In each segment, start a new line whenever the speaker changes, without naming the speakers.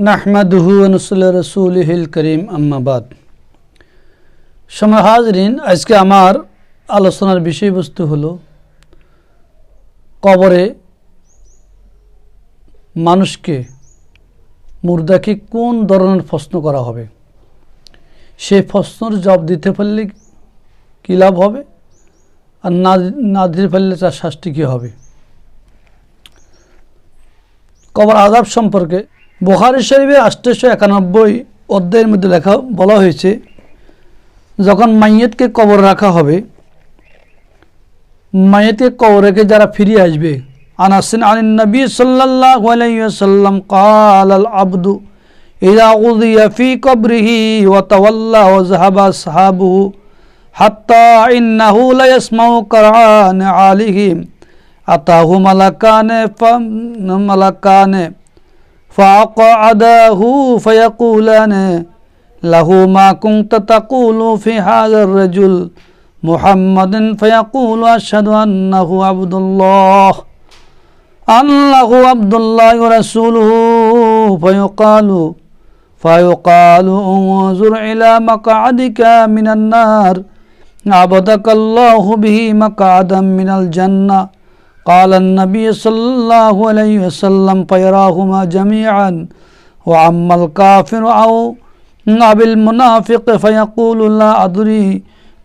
নাহমাদুহু নসুল রসুলহিল করিম আম্মাবাদ সময় হাজরিন আজকে আমার আলোচনার বিষয়বস্তু হলো কবরে মানুষকে, মুর্দাকে কোন ধরনের প্রশ্ন করা হবে? সেই প্রশ্নর জবাব দিতে পারলে কী লাভ হবে? আর না না দিতে পারলে তার শাস্তি কী হবে? কবর আদাব সম্পর্কে বুখারি শরীফে আষ্টশো একানব্বই অধ্যায়ের মধ্যে লেখা বলা হয়েছে যখন মাইয়েতকে কবর রাখা হবে মাইয়েতকে কবর রেখে যারা ফিরে আসবে আনাসিন আন নবী সাল্লাল্লাহু আলাইহি ওয়াসাল্লাম قال العبد إذا قضي في قبره وتولى وذهب أصحابه حتى إنه لا يسمع قرآن عليهم أتاه ملكان ملكان فأقعداه فيقولان له ما كنت تقول في هذا الرجل محمد. فيقول أشهد أنه عبد الله. أنه عبد الله ورسوله. فيقال فيقال انظر إلى مقعدك من النار. عبدك الله به مقعدا من الجنة. قال النبي صلى الله عليه وسلم فيراهما جميعا وعم الكافر أو أبي المنافق فيقول لا أدري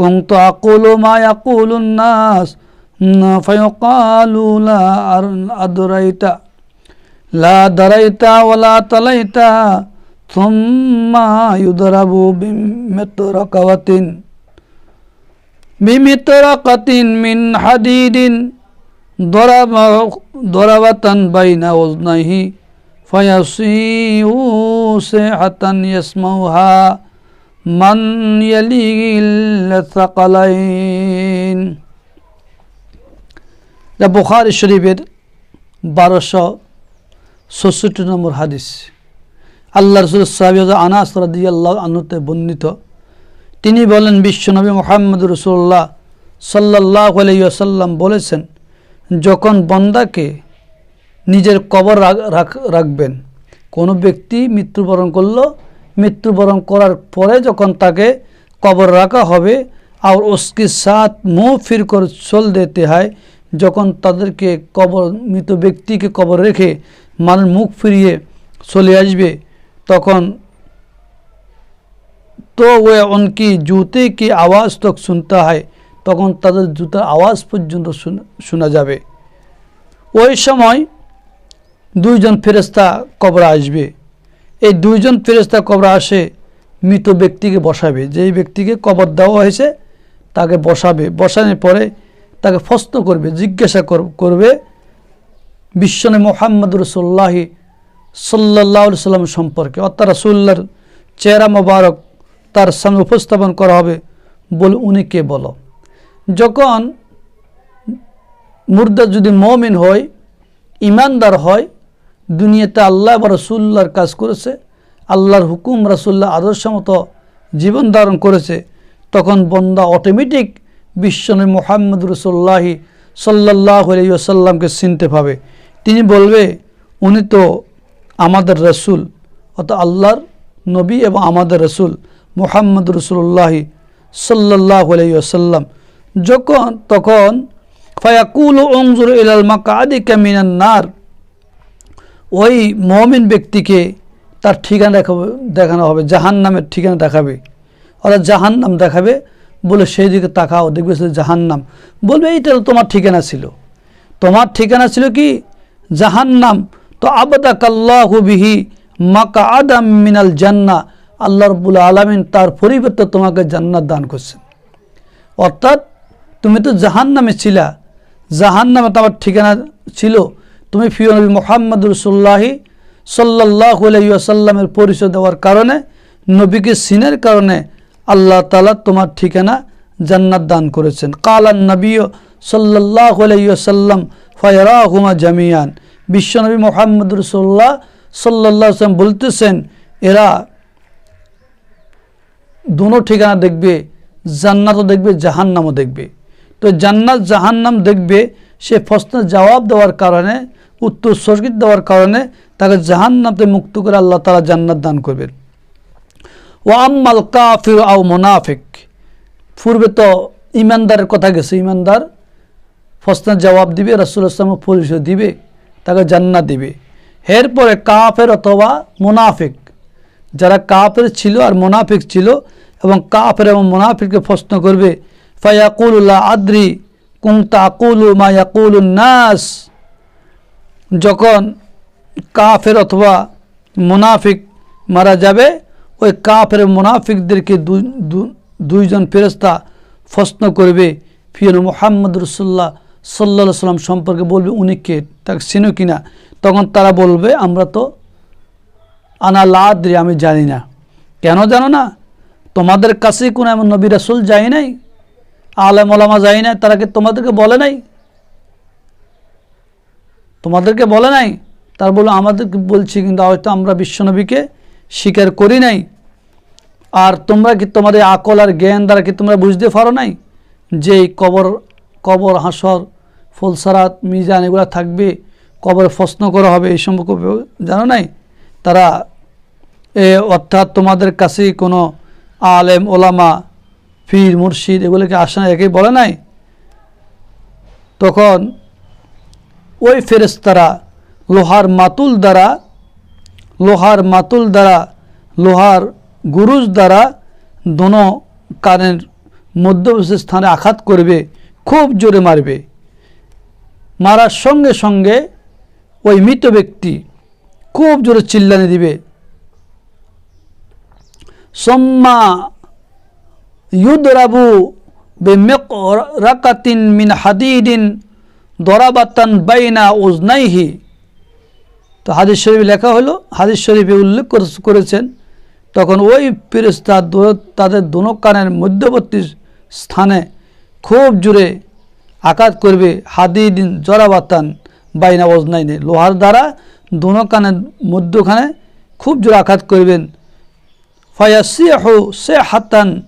كنت أقول ما يقول الناس فيقال لا أدريت لا دريت ولا تليت ثم يضرب بمطرقة بمطرقة من حديد দরাবাতান বাইনা ওজনাহি ফয়াসিউ সেহাতান ইয়াসমাউহা, মান ইয়ালিল সাকালাইন। এটা বুখার শরীফের বারোশো ষষট্টি নম্বর হাদিস। আল্লাহ রসুল সাহেব আনাস রাদি আল্লাহ আনুতে বর্ণিত। তিনি বলেন বিশ্বনবী মোহাম্মদ রসুল্লাহ সাল্লাহ আলাইসাল্লাম বলেছেন যখন বন্দাকে নিজের কবর রাখবেন কোনো ব্যক্তি মৃত্যুবরণ করলো মৃত্যুবরণ করার পরে যখন তাকে কবর রাখা হবে আর उसके साथ मुंह फिर कर चल देते হয় যখন তাদেরকে কবর মৃত ব্যক্তিকে কবর রেখে মানুষ মুখ ফিরিয়ে চলে আসবে তখন তো वे उनकी जूते की आवाज़ तक सुनता है তখন তাদের জুতার আওয়াজ পর্যন্ত শোনা যাবে। ওই সময় দুইজন ফেরেস্তা কবরা আসবে। এই দুইজন ফেরেস্তা কবরা আসে, মৃত ব্যক্তিকে বসাবে। যেই ব্যক্তিকে কবর দেওয়া হয়েছে, তাকে বসাবে। বসানোর পরে তাকে ফস্ত করবে, জিজ্ঞাসা করবে বিশ্বনে মোহাম্মদ রসোল্লাহি সাল্লাহ সাল্লাম সম্পর্কে। অর্থাৎ রসুল্লার চেহারা মোবারক তার সামনে উপস্থাপন করা হবে বলে উনি কে বলো? যখন মুর্দা যদি মমিন হয় ইমানদার হয়, দুনিয়াতে আল্লাহ বা রসুল্লাহর কাজ করেছে, আল্লাহর হুকুম রসুল্লাহ আদর্শ মতো জীবন ধারণ করেছে, তখন বন্দা অটোমেটিক বিশ্বনবী মোহাম্মদ রসুল্লাহি সাল্লাহ আলাইসাল্লামকে চিনতে পাবে। তিনি বলবে, উনি তো আমাদের রসুল, অর্থাৎ আল্লাহর নবী এবং আমাদের রসুল মোহাম্মদ রসুল্লাহি সাল্লাহ আলাইসাল্লাম যখন, তখন, ফায়াকুল অংজুর ইলাল মাকাদি কামিনান নার। ওই মমিন ব্যক্তিকে তার ঠিকানা দেখাবে, দেখানো হবে জাহান নামের ঠিকানা দেখাবে। অর্থাৎ জাহান নাম দেখাবে, বলে সেই দিকে তাকাও, দেখবে সে জাহান নাম বলবে, এইটা তো তোমার ঠিকানা ছিল। তোমার ঠিকানা ছিল কি? জাহান নাম তো আবাদা কাল্লাহ বিহি মাকা আদাম মিনাল জান্না। আল্লাহ রবুল আলমিন তার পরিবর্তে তোমাকে জান্নাত দান করছেন। অর্থাৎ তুমি তো জাহান নামে ছিলা। জাহান নামে তোমার ঠিকানা ছিল। তুমি ফিওনবী মোহাম্মদ রসুল্লাহি সাল্লাহ আলাইসাল্লামের পরিচয় দেওয়ার কারণে, নবীকে সিনের কারণে আল্লাহ তালা তোমার ঠিকানা জান্নাত দান করেছেন। কালান নবী সাল্লাহ আলাইসাল্লাম ফয়রাহুমা জামিয়ান। বিশ্বনবী মোহাম্মদ রসুল্লাহ সাল্লাহ সাল্লাম বলতেছেন, এরা দুনো ঠিকানা দেখবে, জান্নাতও দেখবে, জাহান্নামও দেখবে। তো জান্নাত জাহান্নাম দেখবে, সে প্রশ্নের জবাব দেওয়ার কারণে, উত্তর স্বর্গিত দেওয়ার কারণে তাকে জাহান্নাতে মুক্ত করে আল্লাহ তালা জান্নাত দান করবেন। ও আম্মাল কাফির আও মোনাফিক। পূর্বে তো ইমানদারের কথা গেছে, ইমানদার প্রশ্নের জবাব দিবে রাসুল ইসলাম পরিচয় দিবে, তাকে জান্নাত দিবে। এরপরে কাফের অথবা মোনাফিক। যারা কাফের ছিল আর মোনাফিক ছিল এবং কাফের এবং মোনাফিককে প্রশ্ন করবে ফায়াকুল্লাহ আদ্রি কুংতা আকুলু মা নাস যখন কাফের অথবা মুনাফিক মারা যাবে, ওই কাফের মুনাফিকদেরকে দুইজন ফেরেস্তা প্রশ্ন করবে, ফির মোহাম্মদ রসুল্লাহ সাল্লা সাল্লাম সম্পর্কে বলবে উনি কে? তাকে চিনো কিনা তখন তারা বলবে, আমরা তো আনা লাদ্রি আমি জানি না। কেন জানো না? তোমাদের কাছে কোনো এমন নবী রাসুল যায় নাই? আলেম ওলামা যায় নাই, তারা কি তোমাদেরকে বলে নাই? তোমাদেরকে বলে নাই? তার বলো আমাদেরকে বলছি, কিন্তু হয়তো আমরা বিশ্বনবীকে স্বীকার করি নাই। আর তোমরা কি তোমাদের আকল আর জ্ঞান দ্বারা কি তোমরা বুঝতে পারো নাই যে কবর কবর, হাসর, ফুলসারাত, মিজান এগুলো থাকবে? কবর প্রশ্ন করা হবে, এই সম্পর্কে জানো নাই? তারা, এ অর্থাৎ তোমাদের কাছে কোনো আলেম ওলামা ফির মুর্শিদ এগুলোকে আসে না, একেই বলে নাই। তখন ওই ফেরেস্তারা লোহার মাতুল দ্বারা, লোহার মাতুল দ্বারা, লোহার গুরুজ দ্বারা দোনো কানের মধ্যবর্তী স্থানে আঘাত করবে, খুব জোরে মারবে। মারার সঙ্গে সঙ্গে ওই মৃত ব্যক্তি খুব জোরে চিল্লানি দিবে। সম্মা ইউদরাবু বেমেকাতিন মিন হাদিদিন দরাবাতান বাইনা উজনাইহি। তো হাদিস শরীফ লেখা হলো, হাদিস শরীফে উল্লেখ করে- করেছেন, তখন ওই ফেরেস্তা তাদের দোনো কানের মধ্যবর্তী স্থানে খুব জোরে আঘাত করবে হাদিদিন জরাবাতান বাইনা ওজনাইনে লোহার দ্বারা দোনো কানের মধ্যখানে খুব জোরে আঘাত করবেন। ফয়াসিহু সে হাতান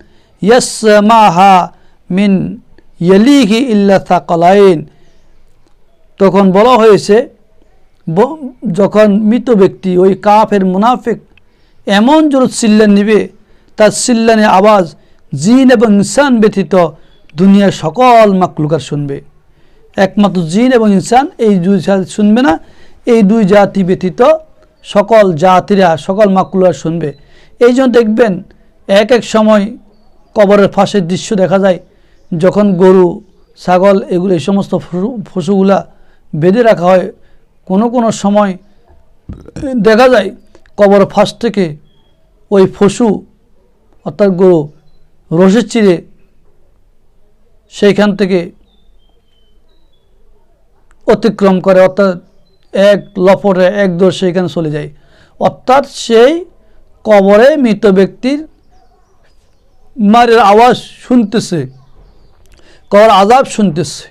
ইয়াসমাহা মিন ইয়ালিহি ইল্লা থাকালাইন তখন বলা হয়েছে যখন মৃত ব্যক্তি, ওই কাফের মুনাফিক এমন জোর চিল্লান নিবে, তার চিল্লানি আওয়াজ, জিন এবং ইনসান ব্যতীত দুনিয়ার সকল মাকলুকার শুনবে। একমাত্র জিন এবং ইনসান এই দুই জাতি শুনবে না, এই দুই জাতি ব্যতীত সকল জাতিরা, সকল মাকলুকার শুনবে। এই জন্য দেখবেন, এক এক সময় কবরের ফাঁসের দৃশ্য দেখা যায়, যখন গরু, ছাগল এগুলো এই সমস্ত পশুগুলা বেঁধে রাখা হয়, কোনো কোনো সময় দেখা যায় কবর ফাঁস থেকে ওই পশু, অর্থাৎ গরু, রসের চিরে সেইখান থেকে অতিক্রম করে, অর্থাৎ এক লপটে, এক দৌড় সেইখানে চলে যায়। অর্থাৎ সেই কবরে মৃত ব্যক্তির মারের আওয়াজ শুনতেছে, কবর আজাব শুনতেছে।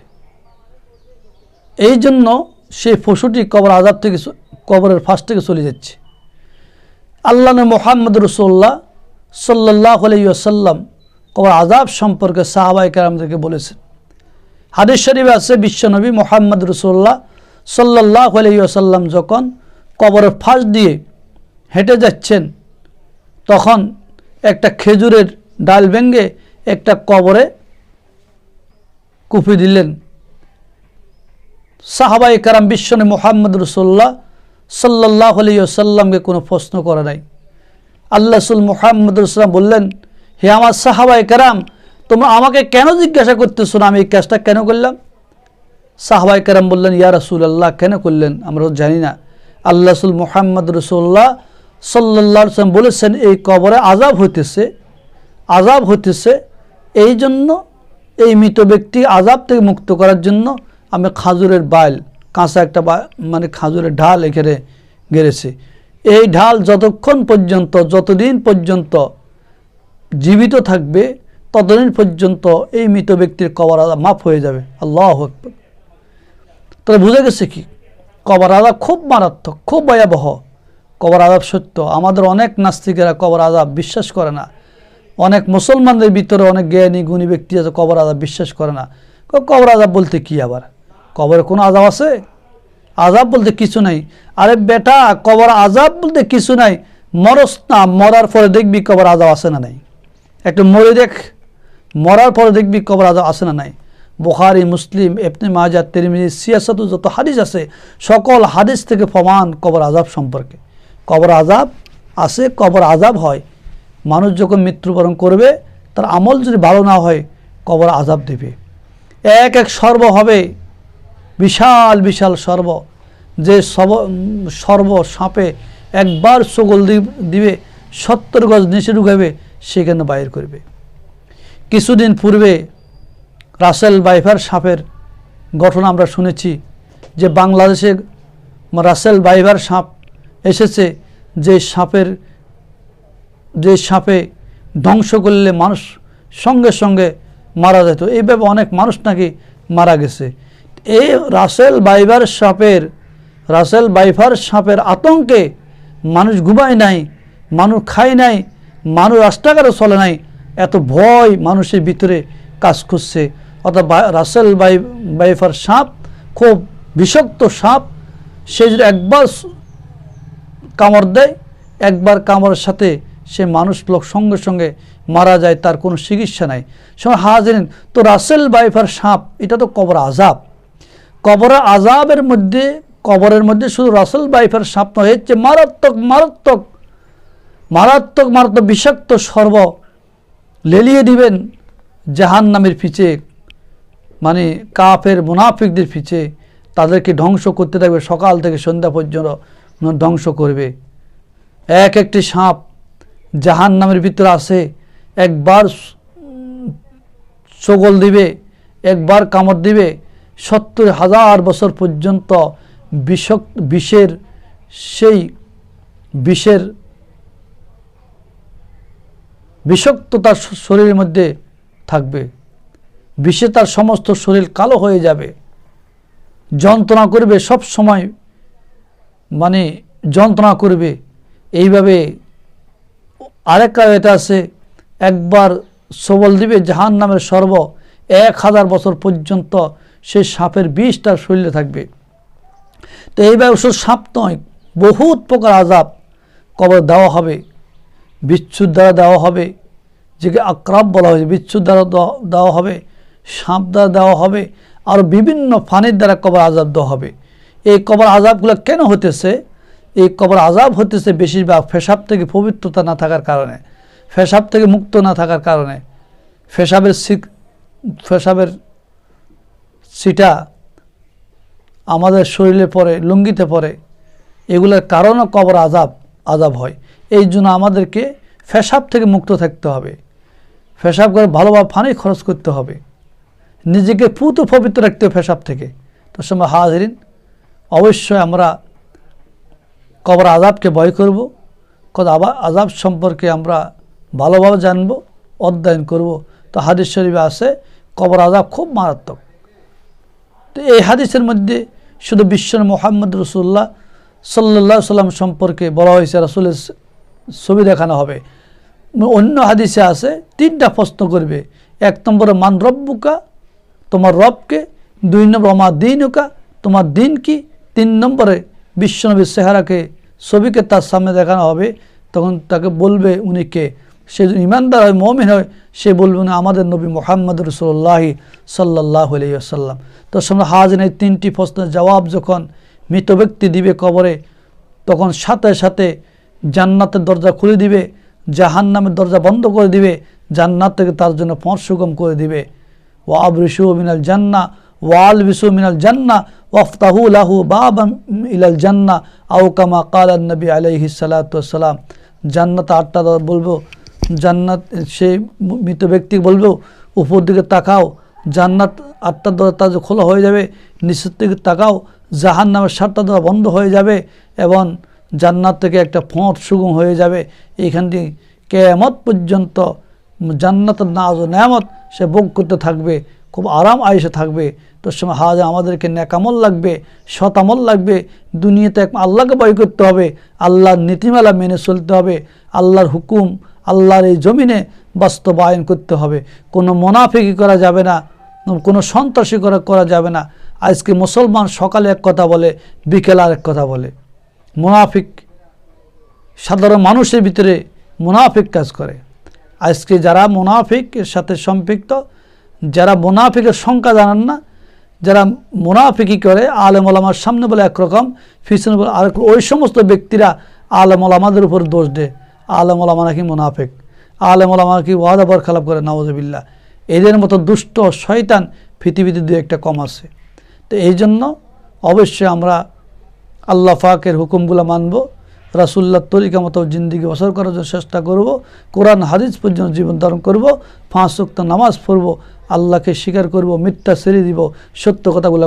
এই জন্য সেই পশুটি কবর আজাব থেকে কবরের ফাঁস থেকে চলে যাচ্ছে। আল্লাহ মোহাম্মদ রসোল্লাহ সাল্লাহ আলাইসাল্লাম কবর আজাব সম্পর্কে সাহাবাই কারামদেরকে বলেছেন। হাদিস শরীফে আছে বিশ্বনবী মোহাম্মদ রসোল্লাহ সাল্লাহ আলাইসাল্লাম যখন কবরের ফাঁস দিয়ে হেঁটে যাচ্ছেন, তখন একটা খেজুরের ডাল ভেঙ্গে একটা কবরে কুপি দিলেন। সাহাবাই কারাম বিশ্বনে মোহাম্মদ রসোল্লাহ সাল্লাহ আলিয়াল্লামকে কোনো প্রশ্ন করে নাই। আল্লাহ রসুল মোহাম্মদ রসুল্লাম বললেন, হে আমার সাহাবাই কারাম, তোমরা আমাকে কেন জিজ্ঞাসা করতেছো না? আমি এই কাজটা কেন করলাম? সাহাবাই কারাম বললেন, ইয়া রসুল আল্লাহ কেন করলেন? আমরা জানি না। আল্লাহ রসুল মোহাম্মদ রসুল্লাহ সাল্লাহ বলেছেন, এই কবরে আজাব হইতেছে আজাব হইতেছে, এই জন্য এই মৃত ব্যক্তি আজাব থেকে মুক্ত করার জন্য আমি খাজুরের বাইল, কাঁচা একটা মানে খাজুরের ঢাল এখানে গেড়েছি। এই ঢাল যতক্ষণ পর্যন্ত, যতদিন পর্যন্ত জীবিত থাকবে, ততদিন পর্যন্ত এই মৃত ব্যক্তির কবর আজাব মাফ হয়ে যাবে। আল্লাহ আকবার। তাহলে বুঝে গেছে কি? কবর আজাব খুব মারাত্মক, খুব ভয়াবহ কবর আজাব সত্য। আমাদের অনেক নাস্তিকেরা কবর আজাব বিশ্বাস করে না। অনেক মুসলমানদের ভিতরে অনেক জ্ঞানী, গুণী ব্যক্তি আছে, কবর আজাব বিশ্বাস করে না। কবর আজাব বলতে কি আবার? কবরে কোনো আজাব আছে? আজাব বলতে কিছু নাই। আরে বেটা, কবর আজাব বলতে কিছু নাই। মরস না, মরার পরে দেখবি কবর আজাব আসে না নাই। একটু মরে দেখ, মরার পরে দেখবি কবর আজাব আসে না নাই। বুখারি, মুসলিম এপনি মাজা তিরমিজি সিয়াসত যত হাদিস আছে, সকল হাদিস থেকে প্রমাণ কবর আজাব সম্পর্কে। কবর আজাব আছে, কবর আজাব হয়। মানুষ যখন মৃত্যুবরণ করবে, তার আমল যদি ভালো না হয়, কবর আজাব দেবে। এক এক সর্ব হবে, বিশাল বিশাল সর্ব। যে সব, সর্ব সাপে একবার সগল দিবে, সত্তর গজ নিচে ঢুকাবে সেখানে বাইর করবে? কিছুদিন পূর্বে রাসেল বাইফার সাপের ঘটনা আমরা শুনেছি, যে বাংলাদেশে রাসেল বাইভার সাপ এসেছে, যে সাপের যে সাপে ধ্বংস করলে মানুষ সঙ্গে সঙ্গে মারা যেত। এইভাবে অনেক মানুষ নাকি মারা গেছে। এই রাসেল বাইভার সাপের, রাসেল বাইভার সাপের আতঙ্কে মানুষ ঘুমায় নাই, মানুষ খায় নাই, মানুষ রাস্তাঘাটে চলে নাই, এত ভয় মানুষের ভিতরে কাজ করছে। অর্থাৎ রাসেল বাই বাইফার সাপ খুব বিষাক্ত সাপ, সে যদি একবার কামড় দেয়, একবার কামড়ের সাথে সে মানুষ লোক সঙ্গে সঙ্গে মারা যায়, তার কোনো চিকিৎসা নাই। সময় হাজিরিন তো রাসেল বাইফার সাপ, এটা তো কবর আজাব কবর আজাবের মধ্যে, কবরের মধ্যে শুধু রাসেল বাইফার সাপ নয় হচ্ছে মারাত্মক মারাত্মক মারাত্মক মারাত্মক বিষাক্ত সর্ব লেলিয়ে দিবেন জাহান নামের পিছে মানে কাফের মুনাফিকদের পিছে। তাদেরকে ধ্বংস করতে থাকবে, সকাল থেকে সন্ধ্যা পর্যন্ত ধ্বংস করবে। এক একটি সাপ জাহান নামের ভিতরে আসে, একবার সগল দিবে, একবার কামড় দিবে, সত্তর হাজার বছর পর্যন্ত বিষক বিষের সেই বিষের বিষাক্ত তার শরীরের মধ্যে থাকবে। বিষে তার সমস্ত শরীর কালো হয়ে যাবে। যন্ত্রণা করবে সব সময় মানে যন্ত্রণা করবে। এইভাবে আরেকটা এটা আছে, একবার সবল দিবে জাহান নামের সর্ব এক হাজার বছর পর্যন্ত সে সাপের বিষ তার শরীরে থাকবে। তো এইভাবে শুধু সাপ নয়, বহুত প্রকার আজাব কবর দেওয়া হবে, বিচ্ছুর দ্বারা দেওয়া হবে, যেকে আক্রাব বলা হয়েছে, বিচ্ছুর দ্বারা দেওয়া হবে, সাপ দ্বারা দেওয়া হবে, আর বিভিন্ন ফানির দ্বারা কবর আজাব দেওয়া হবে। এই কবর আজাবগুলো কেন হতেছে এই কবর আজাব হতেছে বেশিরভাগ ফেসাব থেকে পবিত্রতা না থাকার কারণে। ফেসাব থেকে মুক্ত না থাকার কারণে। ফেসাবের ফেসাবের সিটা আমাদের শরীরে পড়ে, লুঙ্গিতে পড়ে, এগুলোর কারণও কবর আজাব আজাব হয়। এই জন্য আমাদেরকে ফেসাব থেকে মুক্ত থাকতে হবে। ফেসাব করে ভালোভাবে পানি খরচ করতে হবে। নিজেকে পুত পবিত্র রাখতে হবে ফেসাব থেকে। তার সময় হাজরিন, অবশ্যই আমরা কবর আজাবকে ভয় করব কত আজাব সম্পর্কে আমরা ভালোভাবে জানব, অধ্যয়ন করব। তো হাদিস শরীফে আছে, কবর আজাব খুব মারাত্মক। তো এই হাদিসের মধ্যে শুধু বিশ্ব মোহাম্মদ রসুল্লাহ সাল্লাহ সাল্লাম সম্পর্কে বলা হয়েছে, রাসুলের ছবি দেখানো হবে। অন্য হাদিসে আছে, তিনটা প্রশ্ন করবে। এক নম্বরে, মান রব্বুকা, তোমার রবকে। দুই নম্বর আমার দিনুকা, তোমার দিন কি তিন নম্বরে বিশ্বনবীর সেহারাকে ছবিকে তার সামনে দেখানো হবে, তখন তাকে বলবে উনি কে? সে ইমানদার হয়, মমিন হয়, সে বলবে উনি আমাদের নবী মোহাম্মদ রসুল্লাহি সাল্লাহ আসাল্লাম তো সামনে হাজিন এই তিনটি প্রশ্নের জবাব যখন মৃত ব্যক্তি দিবে কবরে, তখন সাথে সাথে জান্নাতের দরজা খুলে দিবে জাহান নামের দরজা বন্ধ করে দিবে, জান্নাত থেকে তার জন্য পথ সুগম করে দিবে। ও আবরিসু মিনাল জান্না ওয়াল বিসু মিনাল জান্না, ওয়াফতাহু লাহু বাবা ইলাল জান্না আউ কামা কালান নবী আলাইহি সালাতাম জান্নাত আটটা বলব। জান্নাত সেই মৃত ব্যক্তি বলব, উপর দিকে তাকাও। জান্নাত আটটা দরজা খোলা হয়ে যাবে, নিচের দিকে তাকাও। জাহান নামের সাতটা দরজা বন্ধ হয়ে যাবে এবং জান্নাত থেকে একটা ফোঁট সুগম হয়ে যাবে। এইখানটি কেয়ামত পর্যন্ত জান্নাতের নাজ ও নেয়ামত সে ভোগ করতে থাকবে। খুব আরাম আয়েসে থাকবে। তোর সময় হাজা আমাদেরকে ন্যাকামল লাগবে শতামল লাগবে, দুনিয়াতে এক আল্লাহকে বয় করতে হবে, আল্লাহর নীতিমালা মেনে চলতে হবে, আল্লাহর হুকুম, আল্লাহর এই জমিনে বাস্তবায়ন করতে হবে। কোনো মোনাফিকি করা যাবে না, কোনো সন্ত্রাসী করা করা যাবে না। আজকে মুসলমান সকালে এক কথা বলে, বিকেল আর এক কথা বলে। মুনাফিক, সাধারণ মানুষের ভিতরে মুনাফিক কাজ করে। আজকে যারা মুনাফিকের সাথে সম্পৃক্ত, যারা মুনাফিকের সংখ্যা জানান না যারা মুনাফিকি করে, আলেম ওলামার সামনে বলে একরকম পিছনে বলে আর ওই সমস্ত ব্যক্তিরা আলেম ওলামাদের উপর দোষ দেয়। আলেম ওলামা নাকি মুনাফিক? আলেম ওলামা নাকি ওয়াদা বর খালাপ করে? নওয়াজবিল্লা এদের মতো দুষ্ট শয়তান পৃথিবীতে দু একটা কম আছে। তো এই জন্য অবশ্যই আমরা আল্লাহ ফাকের হুকুমগুলো মানব। রাসুল্লাহ তরিকা মতো জিন্দিগি বসর করার জন্য চেষ্টা করব, কোরআন, হাদিস পর্যন্ত জীবন ধারণ করব ওয়াক্ত নামাজ পড়ব, আল্লাহকে স্বীকার করব, মিথ্যা ছেড়ে দিব, সত্য কথাগুলো